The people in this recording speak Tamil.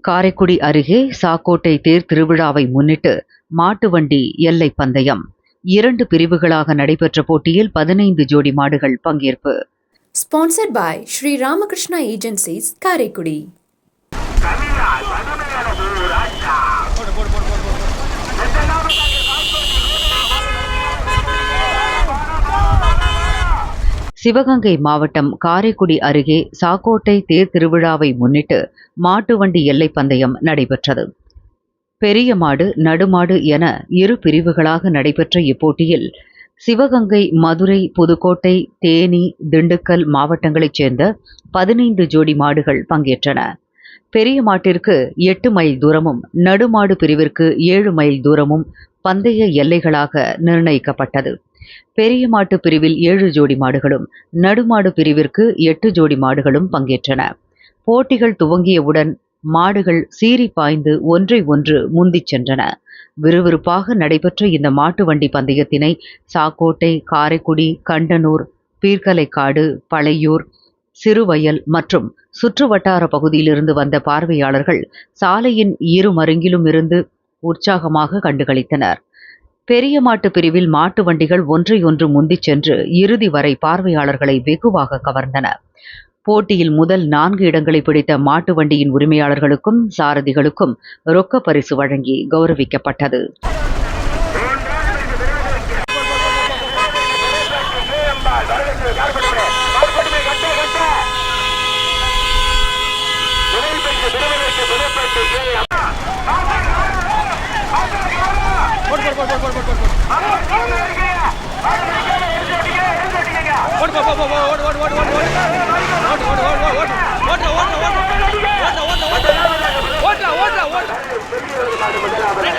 காரைக்குடி அருகே சாக்கோட்டை தேர் திருவிழாவை முன்னிட்டு மாட்டு வண்டி எல்லை பந்தயம். இரண்டு பிரிவுகளாக நடைபெற்ற போட்டியில் பதினைந்து ஜோடி மாடுகள் பங்கேற்பு. Sponsored by Shri Ramakrishna agencies Karaikudi Sivaganga மாவட்டம் காரைக்குடி அருகே சாக்கோட்டை தேர் திருவிழாவை முன்னிட்டு மாட்டு வண்டி எல்லை பந்தயம் நடைபெற்றது. பெரிய மாடு நடுமாடு என இரு பிரிவுகளாக நடைபெற்ற இப்போட்டியில் சிவகங்கை மதுரை புதுக்கோட்டை தேனி திண்டுக்கல் மாவட்டங்களைச் சேர்ந்த பதினைந்து ஜோடி மாடுகள் பங்கேற்றன. பெரிய மாட்டிற்கு எட்டு மைல் தூரமும் நடுமாடு பிரிவிற்கு ஏழு மைல் தூரமும் பந்தய எல்லைகளாக நிர்ணயிக்கப்பட்டது. பெரிய மாட்டு பிரிவில் ஏழு ஜோடி மாடுகளும் நடுமாடு பிரிவிற்கு எட்டு ஜோடி மாடுகளும் பங்கேற்றன. போட்டிகள் துவங்கியவுடன் மாடுகள் சீறி பாய்ந்து ஒன்றை ஒன்று முந்திச் சென்றன. விறுவிறுப்பாக நடைபெற்ற இந்த மாட்டு வண்டி பந்தயத்தினை சாக்கோட்டை காரைக்குடி கண்டனூர் பீர்க்கலைக்காடு பழையூர் சிறுவயல் மற்றும் சுற்றுவட்டார பகுதியிலிருந்து வந்த பார்வையாளர்கள் சாலையின் இரு மருங்கிலும் இருந்து உற்சாகமாக கண்டுகளித்தனர். பெரிய மாட்டு பிரிவில் மாட்டு வண்டிகள் ஒன்றையொன்று முந்திச் சென்று இறுதி வரை பார்வையாளர்களை வெகுவாக கவர்ந்தன. போட்டியில் முதல் நான்கு இடங்களை பிடித்த மாட்டு வண்டியின் உரிமையாளர்களுக்கும் சாரதிகளுக்கும் ரொக்க பரிசு வழங்கி கௌரவிக்கப்பட்டது. ஓட்டு ஓட்டு ஓட்டு ஓட்டு